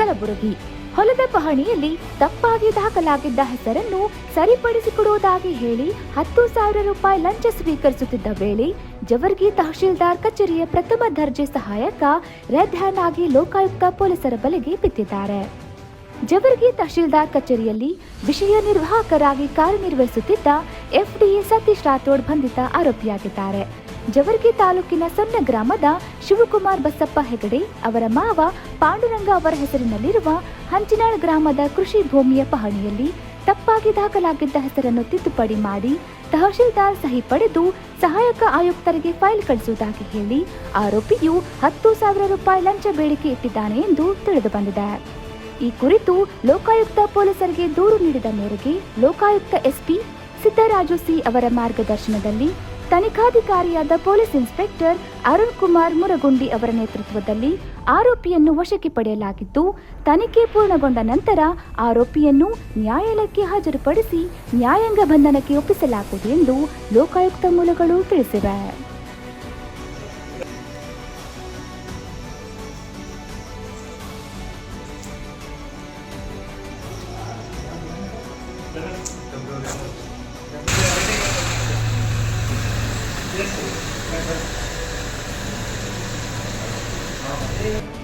ಕಲಬುರಗಿ ಹೊಲದ ಪಹಣಿಯಲ್ಲಿ ತಪ್ಪಾಗಿ ದಾಖಲಾಗಿದ್ದ ಹೆಸರನ್ನು ಸರಿಪಡಿಸಿಕೊಡುವುದಾಗಿ ಹೇಳಿ ಹತ್ತು ಸಾವಿರ ರೂಪಾಯಿ ಲಂಚ ಸ್ವೀಕರಿಸುತ್ತಿದ್ದ ವೇಳೆ ಜವರ್ಗಿ ತಹಶೀಲ್ದಾರ್ ಕಚೇರಿಯ ಪ್ರಥಮ ದರ್ಜೆ ಸಹಾಯಕ ರೆಡ್ ಹ್ಯಾಂಡ್ ಆಗಿ ಲೋಕಾಯುಕ್ತ ಪೊಲೀಸರ ಬಲೆಗೆ ಬಿದ್ದಿದ್ದಾರೆ. ಜವರ್ಗಿ ತಹಶೀಲ್ದಾರ್ ಕಚೇರಿಯಲ್ಲಿ ವಿಷಯ ನಿರ್ವಾಹಕರಾಗಿ ಕಾರ್ಯನಿರ್ವಹಿಸುತ್ತಿದ್ದ ಎಫ್ಡಿಎ ಸತೀಶ್ ರಾಥೋಡ್ ಬಂಧಿತ ಆರೋಪಿಯಾಗಿದ್ದಾರೆ. ಜವರ್ಗಿ ತಾಲೂಕಿನ ಸೊನ್ನ ಗ್ರಾಮದ ಶಿವಕುಮಾರ್ ಬಸಪ್ಪ ಹೆಗಡೆ ಅವರ ಮಾವ ಪಾಂಡುರಂಗ ಅವರ ಹೆಸರಿನಲ್ಲಿರುವ ಹಂಚಿನಾಳ್ ಗ್ರಾಮದ ಕೃಷಿ ಭೂಮಿಯ ಪಹಣಿಯಲ್ಲಿ ತಪ್ಪಾಗಿ ದಾಖಲಾಗಿದ್ದ ಹೆಸರನ್ನು ತಿದ್ದುಪಡಿ ಮಾಡಿ ತಹಶೀಲ್ದಾರ್ ಸಹಿ ಪಡೆದು ಸಹಾಯಕ ಆಯುಕ್ತರಿಗೆ ಫೈಲ್ ಕಳಿಸುವುದಾಗಿ ಹೇಳಿ ಆರೋಪಿಯು ಹತ್ತು ಸಾವಿರ ರೂಪಾಯಿ ಲಂಚ ಬೇಡಿಕೆ ಇಟ್ಟಿದ್ದಾನೆ ಎಂದು ತಿಳಿದು ಬಂದಿದೆ. ಈ ಕುರಿತು ಲೋಕಾಯುಕ್ತ ಪೊಲೀಸರಿಗೆ ದೂರು ನೀಡಿದ ಮೇರೆಗೆ ಲೋಕಾಯುಕ್ತ ಎಸ್ಪಿ ಸಿದ್ದರಾಜು ಸಿ ಅವರ ಮಾರ್ಗದರ್ಶನದಲ್ಲಿ ತನಿಖಾಧಿಕಾರಿಯಾದ ಪೊಲೀಸ್ ಇನ್ಸ್ಪೆಕ್ಟರ್ ಅರುಣ್ ಕುಮಾರ್ ಮುರಗುಂಡಿ ಅವರ ನೇತೃತ್ವದಲ್ಲಿ ಆರೋಪಿಯನ್ನು ವಶಕ್ಕೆ ಪಡೆಯಲಾಗಿದ್ದು, ತನಿಖೆ ಪೂರ್ಣಗೊಂಡ ನಂತರ ಆರೋಪಿಯನ್ನು ನ್ಯಾಯಾಲಯಕ್ಕೆ ಹಾಜರುಪಡಿಸಿ ನ್ಯಾಯಾಂಗ ಬಂಧನಕ್ಕೆ ಒಪ್ಪಿಸಲಾಗುವುದು ಎಂದು ಲೋಕಾಯುಕ್ತ ಮೂಲಗಳು ತಿಳಿಸಿವೆ. Thank you.